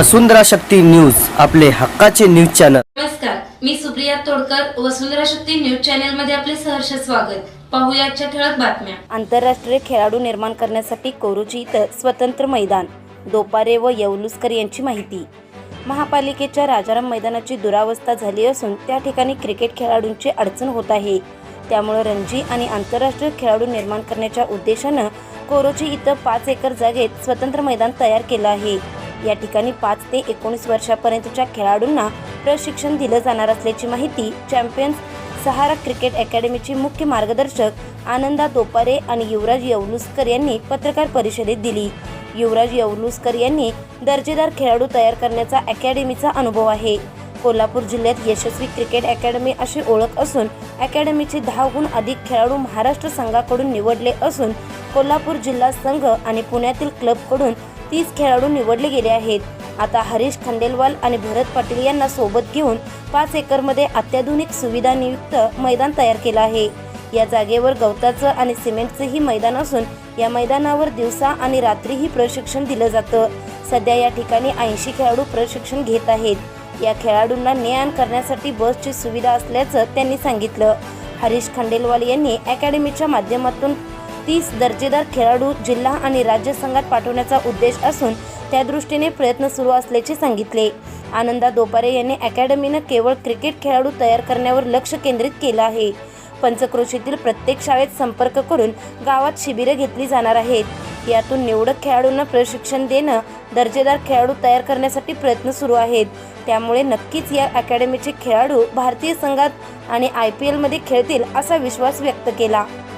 वसुंधरा Shakti news आपले हक्काचे news channel. नमस्कार मी सुप्रिया तोडकर वसुंधरा शक्ती न्यूज चॅनलमध्ये आपले सहर्ष स्वागत. पाहूया आजच्या ठळक बातम्या. आंतरराष्ट्रीय खेळाडू निर्माण करण्यासाठी कोरुची इथं स्वतंत्र मैदान दोपारे व येवलुसकर यांची माहिती. महापालिकेच्या राजाराम मैदानाची दुरावस्था झाली असून त्या ठिकाणी क्रिकेट खेळाडूंची अडचण होत आहे. त्यामुळे रणजी आणि आंतरराष्ट्रीय खेळाडू निर्माण करण्याच्या उद्देशानं कोरोची इथं पाच एकर जागेत स्वतंत्र मैदान तयार केलं आहे. या ठिकाणी पाच ते एकोणीस वर्षापर्यंतच्या खेळाडूंना प्रशिक्षण दिलं जाणार असल्याची माहिती चॅम्पियन्स सहारा क्रिकेट अकॅडमीचे मुख्य मार्गदर्शक आनंदा दोपारे आणि युवराज येवलुसकर यांनी पत्रकार परिषदेत दिली. युवराज येवलुसकर यांनी दर्जेदार खेळाडू तयार करण्याचा अकॅडमीचा अनुभव आहे. कोल्हापूर जिल्ह्यात यशस्वी क्रिकेट अकॅडमी अशी ओळख असून अकॅडमीचे दहाहून अधिक खेळाडू महाराष्ट्र संघाकडून निवडले असून कोल्हापूर जिल्हा संघ आणि पुण्यातील क्लबकडून तीस खेळाडू निवडले गेले आहेत. आता हरीश खंडेलवाल आणि भरत पाटील यांना सोबत घेऊन पाच एकरमध्ये अत्याधुनिक सुविधांयुक्त मैदान तयार केलं आहे. या जागेवर गवताचं आणि सिमेंटचंही मैदान असून या मैदानावर दिवसा आणि रात्रीही प्रशिक्षण दिलं जातं. सध्या या ठिकाणी ऐंशी खेळाडू प्रशिक्षण घेत आहेत. या खेळाडूंना ने आण करण्यासाठी बसची सुविधा असल्याचं त्यांनी सांगितलं. हरीश खंडेलवाल यांनी अकॅडमीच्या माध्यमातून तीस दर्जेदार खेळाडू जिल्हा आणि राज्य संघात पाठवण्याचा उद्देश असून त्या दृष्टीने प्रयत्न सुरू असल्याचे सांगितले. आनंदा दोपारे यांनी अकॅडमीनं केवळ क्रिकेट खेळाडू तयार करण्यावर लक्ष केंद्रित केलं आहे. पंचक्रोशीतील प्रत्येक शाळेत संपर्क करून गावात शिबिरं घेतली जाणार आहेत. यातून निवडक खेळाडूंना प्रशिक्षण देणं दर्जेदार खेळाडू तयार करण्यासाठी प्रयत्न सुरू आहेत. त्यामुळे नक्कीच या अकॅडमीचे खेळाडू भारतीय संघात आणि आय पी एलमध्ये खेळतील असा विश्वास व्यक्त केला.